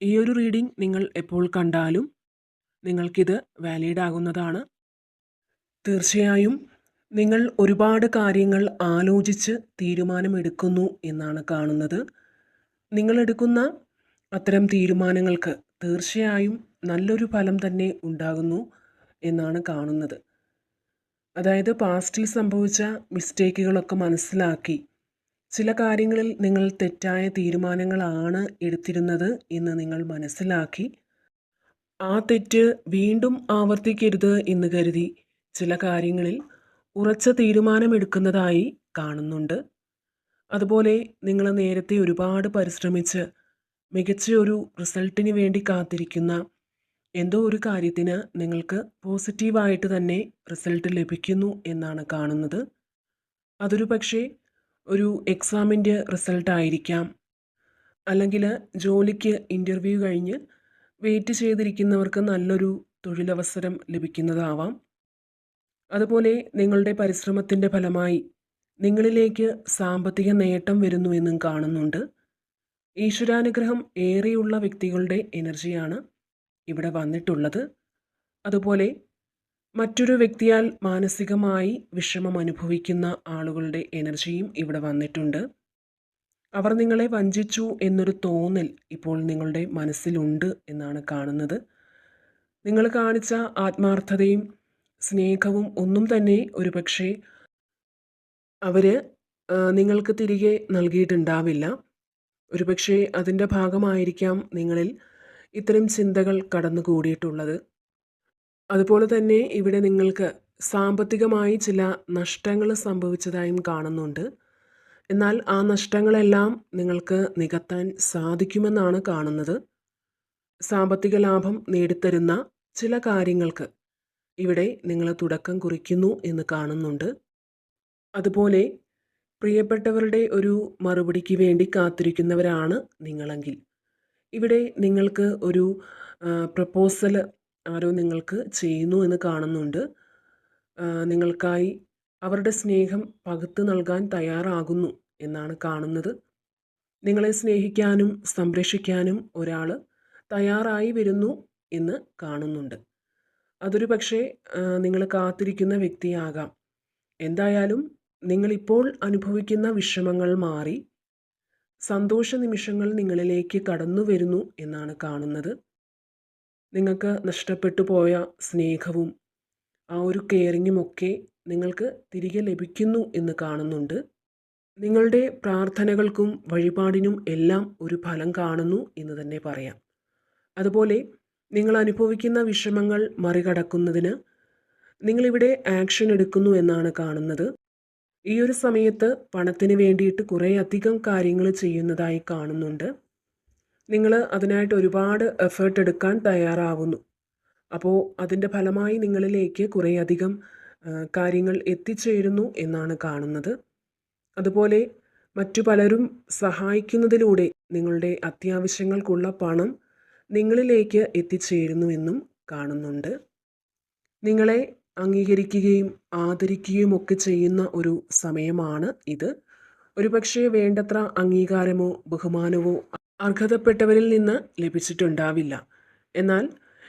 ഈ ഒരു റീഡിംഗ് നിങ്ങൾ എപ്പോൾ കണ്ടാലും നിങ്ങൾക്കിത് വാലിഡ് ആകുന്നതാണ്. തീർച്ചയായും നിങ്ങൾ ഒരുപാട് കാര്യങ്ങൾ ആലോചിച്ച് തീരുമാനമെടുക്കുന്നു എന്നാണ് കാണുന്നത്. നിങ്ങളെടുക്കുന്ന അത്തരം തീരുമാനങ്ങൾക്ക് തീർച്ചയായും നല്ലൊരു ഫലം തന്നെ ഉണ്ടാകുന്നു എന്നാണ് കാണുന്നത്. അതായത് പാസ്റ്റിൽ സംഭവിച്ച മിസ്റ്റേക്കുകളൊക്കെ മനസ്സിലാക്കി ചില കാര്യങ്ങളിൽ നിങ്ങൾ തെറ്റായ തീരുമാനങ്ങളാണ് എടുത്തിരുന്നത് എന്ന് നിങ്ങൾ മനസ്സിലാക്കി. ആ തെറ്റ് വീണ്ടും ആവർത്തിക്കരുത് എന്ന് കരുതി ചില കാര്യങ്ങളിൽ ഉറച്ച തീരുമാനമെടുക്കുന്നതായി കാണുന്നുണ്ട്. അതുപോലെ നിങ്ങൾ നേരത്തെ ഒരുപാട് പരിശ്രമിച്ച് മികച്ച ഒരു റിസൾട്ടിന് വേണ്ടി കാത്തിരിക്കുന്ന എന്തോ ഒരു കാര്യത്തിന് നിങ്ങൾക്ക് പോസിറ്റീവായിട്ട് തന്നെ റിസൾട്ട് ലഭിക്കുന്നു എന്നാണ് കാണുന്നത്. അതൊരു പക്ഷേ ഒരു എക്സാമിന്റെ റിസൾട്ട് ആയിരിക്കാം അല്ലെങ്കിൽ ജോലിക്ക് ഇന്റർവ്യൂ കഴിഞ്ഞ് വെയിറ്റ് ചെയ്തിരിക്കുന്നവർക്ക് നല്ലൊരു തൊഴിലവസരം ലഭിക്കുന്നതാവാം. അതുപോലെ നിങ്ങളുടെ പരിശ്രമത്തിന്റെ ഫലമായി നിങ്ങളിലേക്ക് സാമ്പത്തിക നേട്ടം വരുന്നു എന്നും കാണുന്നുണ്ട്. ഈശ്വരാനുഗ്രഹം ഏറെയുള്ള വ്യക്തികളുടെ എനർജിയാണ് ഇവിടെ വന്നിട്ടുള്ളത്. അതുപോലെ മറ്റൊരു വ്യക്തിയാൽ മാനസികമായി വിഷമം അനുഭവിക്കുന്ന ആളുകളുടെ എനർജിയും ഇവിടെ വന്നിട്ടുണ്ട്. അവർ നിങ്ങളെ വഞ്ചിച്ചു എന്നൊരു തോന്നൽ ഇപ്പോൾ നിങ്ങളുടെ മനസ്സിലുണ്ട് എന്നാണ് കാണുന്നത്. നിങ്ങൾ കാണിച്ച ആത്മാർത്ഥതയും സ്നേഹവും ഒന്നും തന്നെ ഒരുപക്ഷെ അവർ നിങ്ങൾക്ക് തിരികെ നൽകിയിട്ടുണ്ടാവില്ല. ഒരുപക്ഷെ അതിന്റെ ഭാഗമായിരിക്കാം നിങ്ങളിൽ ഇത്തരം ചിന്തകൾ കടന്നുകൂടിയിട്ടുള്ളത്. അതുപോലെ തന്നെ ഇവിടെ നിങ്ങൾക്ക് സാമ്പത്തികമായി ചില നഷ്ടങ്ങൾ സംഭവിച്ചതായും കാണുന്നുണ്ട്. എന്നാൽ ആ നഷ്ടങ്ങളെല്ലാം നിങ്ങൾക്ക് നികത്താൻ സാധിക്കുമെന്നാണ് കാണുന്നത്. സാമ്പത്തിക ലാഭം നേടിത്തരുന്ന ചില കാര്യങ്ങൾക്ക് ഇവിടെ നിങ്ങൾ തുടക്കം കുറിക്കുന്നു എന്ന് കാണുന്നുണ്ട്. അതുപോലെ പ്രിയപ്പെട്ടവരുടെ ഒരു മറുപടിക്ക് വേണ്ടി കാത്തിരിക്കുന്നവരാണ് നിങ്ങളെങ്കിൽ. ഇവിടെ നിങ്ങൾക്ക് ഒരു പ്രപ്പോസൽ ആരോ നിങ്ങൾക്ക് ചെയ്യുന്നു എന്ന് കാണുന്നുണ്ട്. നിങ്ങൾക്കായി അവരുടെ സ്നേഹം പകുത്തു നൽകാൻ തയ്യാറാകുന്നു എന്നാണ് കാണുന്നത്. നിങ്ങളെ സ്നേഹിക്കാനും സംരക്ഷിക്കാനും ഒരാൾ തയ്യാറായി വരുന്നു എന്ന് കാണുന്നുണ്ട്. അതൊരു പക്ഷേ നിങ്ങൾ കാത്തിരിക്കുന്ന വ്യക്തിയാകാം. എന്തായാലും നിങ്ങളിപ്പോൾ അനുഭവിക്കുന്ന വിഷമങ്ങൾ മാറി. സന്തോഷ നിമിഷങ്ങൾ നിങ്ങളിലേക്ക് കടന്നു വരുന്നു എന്നാണ് കാണുന്നത്. നിങ്ങൾക്ക് നഷ്ടപ്പെട്ടു പോയ സ്നേഹവും ആ ഒരു കെയറിങ്ങുമൊക്കെ നിങ്ങൾക്ക് തിരികെ ലഭിക്കുന്നു എന്ന് കാണുന്നുണ്ട്. നിങ്ങളുടെ പ്രാർത്ഥനകൾക്കും വഴിപാടിനും എല്ലാം ഒരു ഫലം കാണുന്നു എന്ന് തന്നെ പറയാം. അതുപോലെ നിങ്ങൾ അനുഭവിക്കുന്ന വിഷമങ്ങൾ മറികടക്കുന്നതിന് നിങ്ങളിവിടെ ആക്ഷൻ എടുക്കുന്നു എന്നാണ് കാണുന്നത്. ഈ ഒരു സമയത്ത് പണത്തിന് വേണ്ടിയിട്ട് കുറേ അധികം കാര്യങ്ങൾ ചെയ്യുന്നതായി കാണുന്നുണ്ട്. നിങ്ങൾ അതിനായിട്ട് ഒരുപാട് എഫേർട്ട് എടുക്കാൻ തയ്യാറാവുന്നു. അപ്പോൾ അതിന്റെ ഫലമായി നിങ്ങളിലേക്ക് കുറേയധികം കാര്യങ്ങൾ എത്തിച്ചേരുന്നു എന്നാണ് കാണുന്നത്. അതുപോലെ മറ്റു പലരും സഹായിക്കുന്നതിലൂടെ നിങ്ങളുടെ അത്യാവശ്യങ്ങൾക്കുള്ള പണം നിങ്ങളിലേക്ക് എത്തിച്ചേരുന്നുവെന്നും കാണുന്നുണ്ട്. നിങ്ങളെ അംഗീകരിക്കുകയും ആദരിക്കുകയും ഒക്കെ ചെയ്യുന്ന ഒരു സമയമാണ് ഇത്. ഒരുപക്ഷെ വേണ്ടത്ര അംഗീകാരമോ ബഹുമാനമോ അർഹതപ്പെട്ടവരിൽ നിന്ന് ലഭിച്ചിട്ടുണ്ടാവില്ല. എന്നാൽ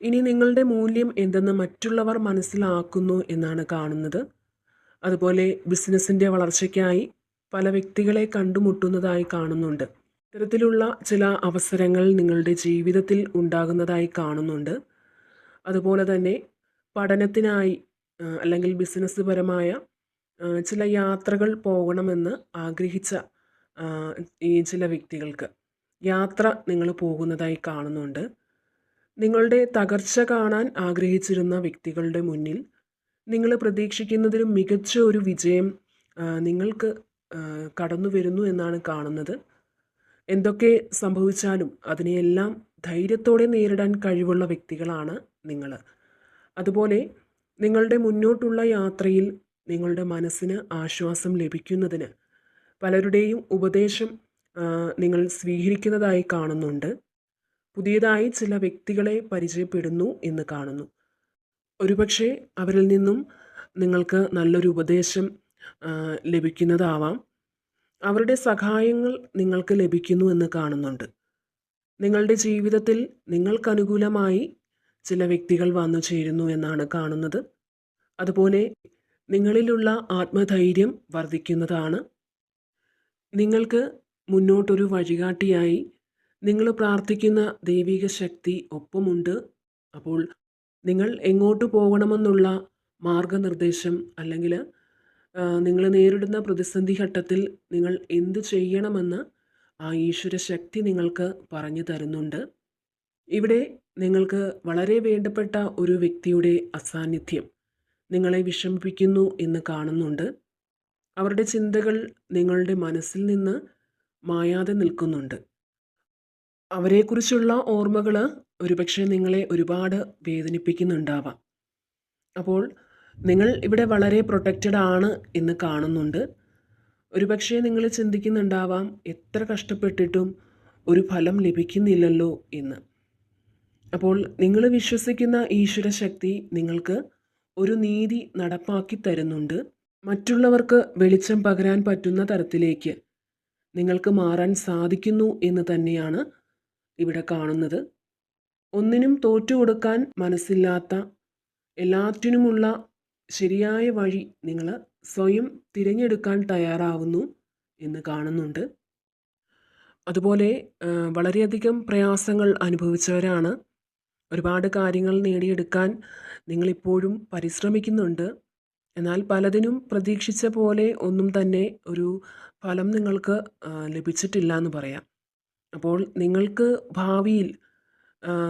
ഇനി നിങ്ങളുടെ മൂല്യം എന്തെന്ന് മറ്റുള്ളവർ മനസ്സിലാക്കുന്നു എന്നാണ് കാണുന്നത്. അതുപോലെ ബിസിനസ്സിന്റെ വളർച്ചയ്ക്കായി പല വ്യക്തികളെ കണ്ടുമുട്ടുന്നതായി കാണുന്നുണ്ട്. ഇത്തരത്തിലുള്ള ചില അവസരങ്ങൾ നിങ്ങളുടെ ജീവിതത്തിൽ ഉണ്ടാകുന്നതായി കാണുന്നുണ്ട്. അതുപോലെ തന്നെ പഠനത്തിനായി അല്ലെങ്കിൽ ബിസിനസ് പരമായ ചില യാത്രകൾ പോകണമെന്ന് ആഗ്രഹിച്ച ഈ ചില വ്യക്തികൾക്ക്. യാത്ര നിങ്ങൾ പോകുന്നതായി കാണുന്നുണ്ട്. നിങ്ങളുടെ തകർച്ച കാണാൻ ആഗ്രഹിച്ചിരുന്ന വ്യക്തികളുടെ മുന്നിൽ നിങ്ങൾ പ്രതീക്ഷിക്കുന്നതിലും മികച്ച ഒരു വിജയം നിങ്ങൾക്ക് കടന്നു വരുന്നു എന്നാണ് കാണുന്നത്. എന്തൊക്കെ സംഭവിച്ചാലും അതിനെയെല്ലാം ധൈര്യത്തോടെ നേരിടാൻ കഴിവുള്ള വ്യക്തികളാണ് നിങ്ങൾ. അതുപോലെ നിങ്ങളുടെ മുന്നോട്ടുള്ള യാത്രയിൽ നിങ്ങളുടെ മനസ്സിന് ആശ്വാസം ലഭിക്കുന്നതിന് പലരുടെയും ഉപദേശം നിങ്ങൾ സ്വീകരിക്കുന്നതായി കാണുന്നുണ്ട്. പുതിയതായി ചില വ്യക്തികളെ പരിചയപ്പെടുന്നു എന്ന് കാണുന്നു. ഒരുപക്ഷെ അവരിൽ നിന്നും നിങ്ങൾക്ക് നല്ലൊരു ഉപദേശം ലഭിക്കുന്നതാവാം. അവരുടെ സഹായങ്ങൾ നിങ്ങൾക്ക് ലഭിക്കുന്നു എന്ന് കാണുന്നുണ്ട്. നിങ്ങളുടെ ജീവിതത്തിൽ നിങ്ങൾക്കനുകൂലമായി ചില വ്യക്തികൾ വന്നു ചേരുന്നു എന്നാണ് കാണുന്നത്. അതുപോലെ നിങ്ങളിലുള്ള ആത്മധൈര്യം വർദ്ധിക്കുന്നതാണ്. നിങ്ങൾക്ക് മുന്നോട്ടൊരു വഴികാട്ടിയായി. നിങ്ങൾ പ്രാർത്ഥിക്കുന്ന ദൈവിക ശക്തി ഒപ്പമുണ്ട്. അപ്പോൾ നിങ്ങൾ എങ്ങോട്ട് പോകണമെന്നുള്ള മാർഗനിർദ്ദേശം അല്ലെങ്കിൽ നിങ്ങൾ നേരിടുന്ന പ്രതിസന്ധി ഘട്ടത്തിൽ നിങ്ങൾ എന്ത് ചെയ്യണമെന്ന് ആ ഈശ്വര ശക്തി നിങ്ങൾക്ക് പറഞ്ഞു തരുന്നുണ്ട്. ഇവിടെ നിങ്ങൾക്ക് വളരെ വേണ്ടപ്പെട്ട ഒരു വ്യക്തിയുടെ അസാന്നിധ്യം നിങ്ങളെ വിഷമിപ്പിക്കുന്നു എന്ന് കാണുന്നുണ്ട്. അവരുടെ ചിന്തകൾ നിങ്ങളുടെ മനസ്സിൽ നിന്ന് മായാതെ നിൽക്കുന്നുണ്ട്. അവരെക്കുറിച്ചുള്ള ഓർമ്മകൾ ഒരുപക്ഷെ നിങ്ങളെ ഒരുപാട് വേദനിപ്പിക്കുന്നുണ്ടാവാം. അപ്പോൾ നിങ്ങൾ ഇവിടെ വളരെ പ്രൊട്ടക്റ്റഡ് ആണ് എന്ന് കാണുന്നുണ്ട്. ഒരുപക്ഷെ നിങ്ങൾ ചിന്തിക്കുന്നുണ്ടാവാം എത്ര കഷ്ടപ്പെട്ടിട്ടും ഒരു ഫലം ലഭിക്കുന്നില്ലല്ലോ എന്ന്. അപ്പോൾ നിങ്ങൾ വിശ്വസിക്കുന്ന ഈശ്വര ശക്തി നിങ്ങൾക്ക് ഒരു നീതി നടപ്പാക്കി തരുന്നുണ്ട്. മറ്റുള്ളവർക്ക് വെളിച്ചം പകരാൻ പറ്റുന്ന തരത്തിലേക്ക് നിങ്ങൾക്ക് മാറാൻ സാധിക്കുന്നു എന്ന് തന്നെയാണ് ഇവിടെ കാണുന്നത്. ഒന്നിനും തോറ്റുകൊടുക്കാൻ മനസ്സില്ലാത്ത എല്ലാറ്റിനുമുള്ള ശരിയായ വഴി നിങ്ങൾ സ്വയം തിരഞ്ഞെടുക്കാൻ തയ്യാറാവുന്നു എന്ന് കാണുന്നുണ്ട്. അതുപോലെ വളരെയധികം പ്രയാസങ്ങൾ അനുഭവിച്ചവരാണ്. ഒരുപാട് കാര്യങ്ങൾ നേടിയെടുക്കാൻ നിങ്ങളിപ്പോഴും പരിശ്രമിക്കുന്നുണ്ട്. എന്നാൽ പലതിനും പ്രതീക്ഷിച്ച പോലെ ഒന്നും തന്നെ ഒരു ഫലം നിങ്ങൾക്ക് ലഭിച്ചിട്ടില്ല എന്ന് പറയാം. അപ്പോൾ നിങ്ങൾക്ക് ഭാവിയിൽ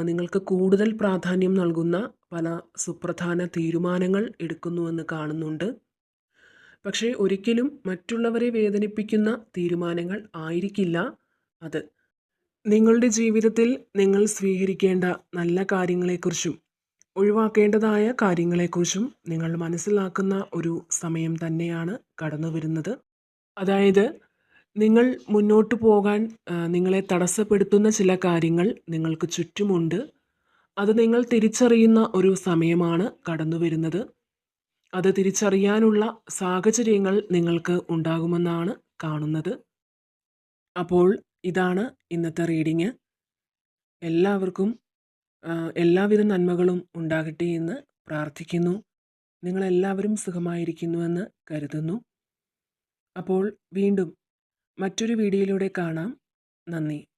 നിങ്ങൾക്ക് കൂടുതൽ പ്രാധാന്യം നൽകുന്ന പല സുപ്രധാന തീരുമാനങ്ങൾ എടുക്കുന്നുവെന്ന് കാണുന്നുണ്ട്. പക്ഷേ ഒരിക്കലും മറ്റുള്ളവരെ വേദനിപ്പിക്കുന്ന തീരുമാനങ്ങൾ ആയിരിക്കില്ല അത്. നിങ്ങളുടെ ജീവിതത്തിൽ നിങ്ങൾ സ്വീകരിക്കേണ്ട നല്ല കാര്യങ്ങളെക്കുറിച്ചും ഒഴിവാക്കേണ്ടതായ കാര്യങ്ങളെക്കുറിച്ചും നിങ്ങൾ മനസ്സിലാക്കുന്ന ഒരു സമയം തന്നെയാണ് കടന്നു വരുന്നത് അതായത് നിങ്ങൾ മുന്നോട്ട് പോകാൻ നിങ്ങളെ തടസ്സപ്പെടുത്തുന്ന ചില കാര്യങ്ങൾ നിങ്ങൾക്ക് ചുറ്റുമുണ്ട്. അത് നിങ്ങൾ തിരിച്ചറിയുന്ന ഒരു സമയമാണ് കടന്നു വരുന്നത്. അത് തിരിച്ചറിയാനുള്ള സാഹചര്യങ്ങൾ നിങ്ങൾക്ക് ഉണ്ടാകുമെന്നാണ് കാണുന്നത്. അപ്പോൾ ഇതാണ് ഇന്നത്തെ റീഡിങ്. എല്ലാവർക്കും എല്ലാവിധ നന്മകളും ഉണ്ടാകട്ടെ എന്ന് പ്രാർത്ഥിക്കുന്നു. നിങ്ങളെല്ലാവരും സുഖമായിരിക്കുന്നുവെന്ന് കരുതുന്നു. അപ്പോൾ വീണ്ടും മറ്റൊരു വീഡിയോയിലൂടെ കാണാം. നന്ദി.